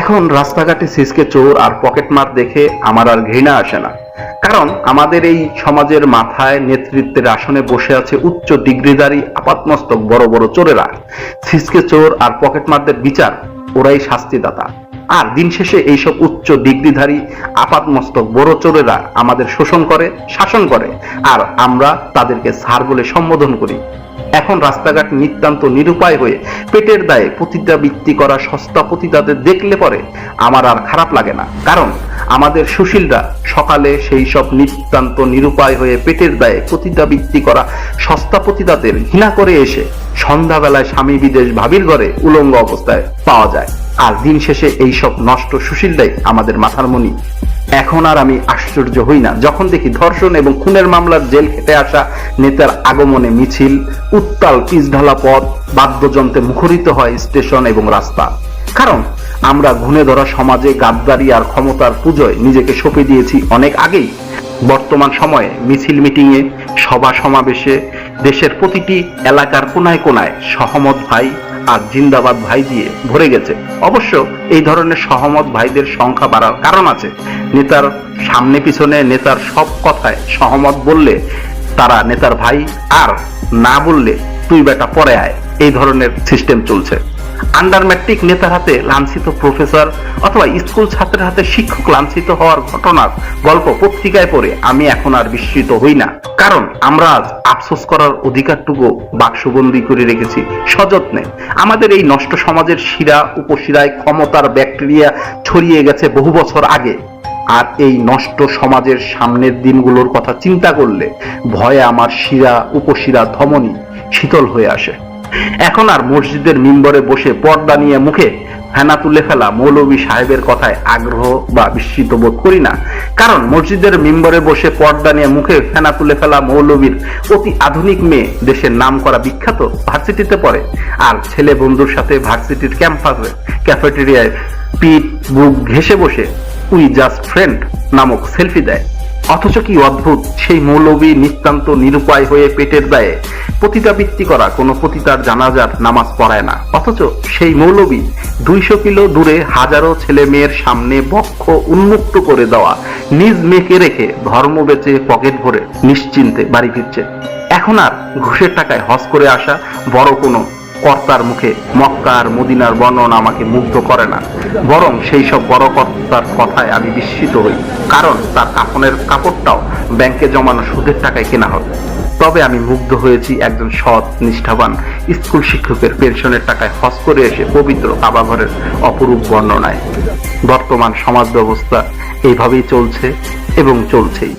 এখন রাস্তাঘাটে সিসকে চোর আর পকেটমার দেখে আমার আর ঘৃণা আসে না। কারণ আমাদের এই সমাজের মাথায় নেতৃত্বের আসনে বসে আছে উচ্চ ডিগ্রিধারী, আপাতমস্তক বড় বড় চোরেরা। সিসকে চোর আর পকেটমারদের বিচার, ওরাই শাস্তিদাতা। আর দিন শেষে এইসব উচ্চ ডিগ্রিধারী, আপাতমস্তক বড় চোরেরা আমাদের শোষণ করে, শাসন করে। আর আমরা তাদেরকে স্যার বলে সম্বোধন করি। এখন রাস্তাঘাট নিতান্ত নিরুপায় হয়ে পেটের দায়ে পতিতাবৃত্তি করা সস্তা পতিতাদের দেখলে পরে আমার আর খারাপ লাগে না। কারণ আমাদের সুশীলরা সকালে সেই সব নিতান্ত নিরুপায় হয়ে পেটের দায়ে পতিতাবৃত্তি করা সস্তা পতিতাদের ঘৃণা করে এসে সন্ধ্যাবেলায় স্বামী বিদেশ ভাবির ঘরে উলঙ্গ অবস্থায় পাওয়া যায়। আর দিন শেষে এই সব নষ্ট সুশীলরাই আমাদের মাথার মনি এখন আর আমি আশ্চর্য হই না। যখন দেখি ধর্ষণ এবং খুনের মামলার জেল খেতে আসা নেতার আগমনে মিছিল, উত্তাল পিচঢালা পথ, বাদ্যযন্ত্রে মুখরিত হয় স্টেশন এবং রাস্তা। কারণ আমরা ঘুণে ধরা সমাজে গাদ্দারি আর ক্ষমতার পুজোয় নিজেকে সঁপে দিয়েছি অনেক আগেই। বর্তমান সময়ে মিছিল মিটিংয়ে, সভা সমাবেশে দেশের প্রতিটি এলাকার কোনায় কোনায় সহমত ভাই আর জিন্দাবাদ ভাই দিয়ে ভরে গেছে। অবশ্য এই ধরনের সহমত ভাইদের সংখ্যা বাড়ার কারণ আছে। নেতার সামনে পিছনে নেতার সব কথায় সহমত বললে তারা নেতার ভাই, আর না বললে তুই বেটা পরে আয়। এই ধরনের সিস্টেম চলছে। আন্ডার ম্যাট্রিক নেতার হাতে লাঞ্ছিত প্রফেসর অথবা স্কুল ছাত্রের হাতে শিক্ষক লাঞ্ছিত হওয়ার ঘটনার গল্প পত্রিকায় পড়ে আমি এখন আর বিস্মিত হই না। কারণ আমরা আজ আফসোস করার অধিকারটুকু বাক্সবন্দি করে রেখেছি সযত্নে। আমাদের এই নষ্ট সমাজের শিরা, উপশিরায় ক্ষমতার ব্যাকটেরিয়া ছড়িয়ে গেছে বহু বছর আগে। আর এই নষ্ট সমাজের সামনের দিনগুলোর কথা চিন্তা করলে ভয়ে আমার শিরা, উপশিরা, ধমনী শীতল হয়ে আসে। এখন আর মসজিদের মিম্বরে বসে পর্দা নিয়ে মুখে ফেনা তুলে ফেলা মৌলবী সাহেবের কথায় আগ্রহ বা বিস্মিত বোধ করি না। কারণ মসজিদের মিম্বরে বসে পর্দা নিয়ে মুখে ফেনা তুলে ফেলা মৌলবীর অতি আধুনিক মেয়ে দেশের নাম করা বিখ্যাত ভার্সিটিতে পড়ে। আর ছেলে বন্ধুর সাথে ভার্সিটির ক্যাম্পাসে ক্যাফেটেরিয়ায় পিঠ, বুক ঘেসে বসে উই জাস্ট ফ্রেন্ড নামক সেলফি দেয়। অথচ কি অদ্ভুত? সেই মৌলবী নিতান্ত নিরুপায় হয়ে পেটের দায়ে পতিতাবৃত্তি করা কোনো পতিতার জানাজার নামাজ পড়ায় না। অথচ সেই মৌলবী দুইশো কিলো দূরে হাজারো ছেলে মেয়ের সামনে বক্ষ উন্মুক্ত করে দেওয়া, নিজ মেয়েকে রেখে ধর্ম বেচে পকেট ভরে নিশ্চিন্তে বাড়ি ফিরছে। এখন আর ঘুষের টাকায় হজ করে আসা বড় কোনো কর্তার মুখে মক্কার, মদিনার বর্ণনা আমাকে মুগ্ধ করে না। বরং সেই সব বড় কর্তার কথায় আমি বিস্মিত হই। কারণ তার কাফনের কাপড়টাও ব্যাংকে জমানো সুদের টাকায় কেনা হবে তবে আমি মুগ্ধ হয়েছি একজন সৎ, নিষ্ঠাবান স্কুল শিক্ষকের পেনশনের টাকায় হজ করে এসে পবিত্র কাবাঘরের অপরূপ বর্ণনায়। বর্তমান সমাজ ব্যবস্থা এইভাবেই চলছে এবং চলছেই।